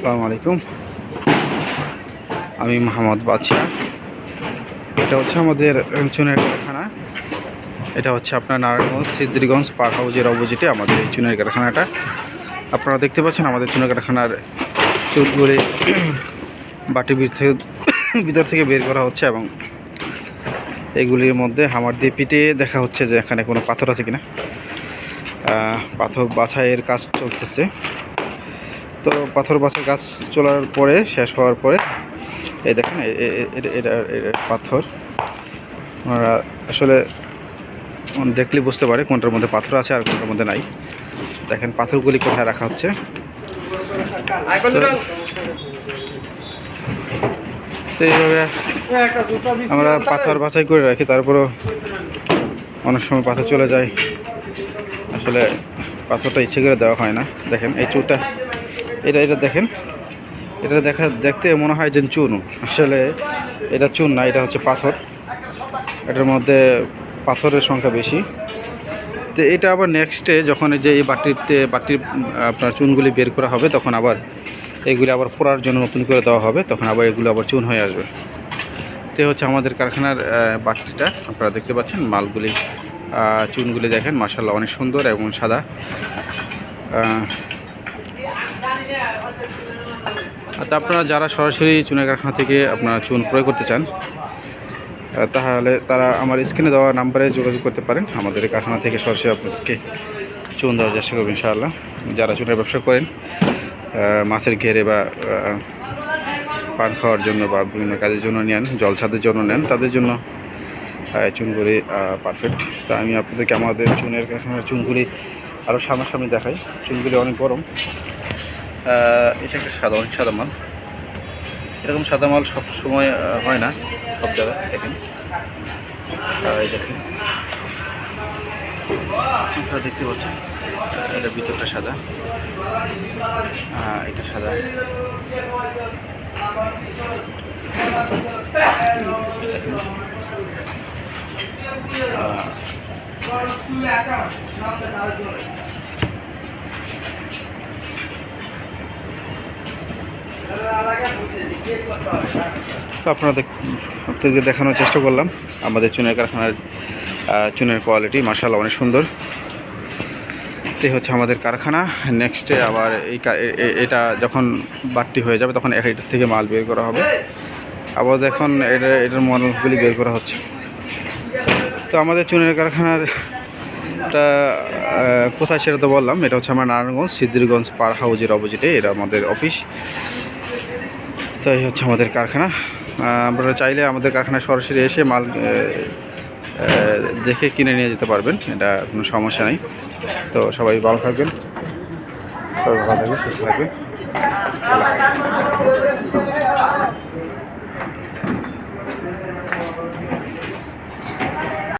আসসালামু আলাইকুম। আমি মোহাম্মদ বাদশাহ এটা হচ্ছে আমাদের চুনের কারখানা। এটা হচ্ছে আপনার নারায়ণগঞ্জ সিদ্ধিরগঞ্জ পার হাউজের অপোজিটে আমাদের এই চুনের কারখানাটা। আপনারা দেখতে পাচ্ছেন আমাদের চুনের কারখানার চুলগুলি ভিতর থেকে ভিতর থেকে বের করা হচ্ছে এবং এগুলির মধ্যে হামার দিয়ে পিটে দেখা হচ্ছে যে এখানে কোনো পাথর আছে কিনা। পাথর বাছাইয়ের কাজ চলতেছে। তো পাথর বাছাই গাছ চলার পরে, শেষ হওয়ার পরে, এই দেখেন এটা পাথর। ওনারা আসলে দেখলে বুঝতে পারে কোনটার মধ্যে পাথর আছে আর কোনটার মধ্যে নাই। দেখেন, পাথরগুলি কোথায় রাখা হচ্ছে। তো এইভাবে আমরা পাথর বাছাই করে রাখি, তারপরও অনেক সময় পাথর চলে যায়। আসলে পাথরটা ইচ্ছে করে দেওয়া হয় না। দেখেন, এই চুটা এটা এটা দেখেন। এটা দেখা, দেখতে মনে হয় যে চুন। আসলে এটা চুন না, এটা হচ্ছে পাথর। এটার মধ্যে পাথরের সংখ্যা বেশি। তো এটা আবার নেক্সটে যখন এই যে এই বাটিতে, বাটির, আপনার চুনগুলি বের করা হবে, তখন আবার এগুলি আবার পোড়ার জন্য নতুন করে দেওয়া হবে, তখন আবার এগুলো আবার চুন হয়ে আসবে। তো হচ্ছে আমাদের কারখানার বাটিটা। আপনারা দেখতে পাচ্ছেন মালগুলি চুনগুলি দেখেন মার্শাল্লাহ অনেক সুন্দর এবং সাদা। আচ্ছা আপনারা যারা সরাসরি চুনের কারখানা থেকে আপনারা চুন ক্রয় করতে চান তাহলে তারা আমার স্ক্রিনে দেওয়া নাম্বারে যোগাযোগ করতে পারেন। আমাদের কারখানা থেকে সরাসরি আপনাদেরকে চুন দেওয়ার চেষ্টা করবেন ইনশাআল্লাহ। যারা চুনের ব্যবসা করেন মাছের ঘেরে বা পান খাওয়ার জন্য বা বিভিন্ন কাজের জন্য নেন, জল ছাদের জন্য নেন, তাদের জন্য চুনগুলি পারফেক্ট তা আমি আপনাদেরকে আমাদের চুনের কারখানার চুনগুলি আরও সামনাসামনি দেখাই। চুনগুলি অনেক গরম। এটা একটা সাদা অনেক সাদা মাল। এরকম সাদা মাল সব সময় হয় না, সব জায়গায় দেখেন। দেখেন। দেখতে পাচ্ছেন, এটা ভিতরটা সাদা। এটা সাদা। তো আপনারা দেখ- আপনাদেরকে দেখানোর চেষ্টা করলাম। আমাদের চুনের কারখানার চুনের কোয়ালিটি মার্শাল অনেক সুন্দর। তো হচ্ছে আমাদের কারখানা। নেক্সটে আবার এই এটা যখন বাড়তি হয়ে যাবে তখন এটার থেকে মাল বের করা হবে। আবার দেখুন এটা এটার মালগুলি বের করা হচ্ছে। তো আমাদের চুনের কারখানার টা আহ, কোথায় সেটা তো বললাম। এটা হচ্ছে আমার নারায়ণগঞ্জ সিদ্ধিরগঞ্জ পার হাউজের অপোজিটে। এটা আমাদের অফিস তো এই হচ্ছে আমাদের কারখানা। আপনারা চাইলে আমাদের কারখানা সরাসরি এসে মাল দেখে কিনে নিয়ে যেতে পারবেন। এটা কোনো সমস্যা নেই। তো সবাই ভালো থাকবেন। সবাই ভালো থাকবেন, সুস্থ থাকবেন।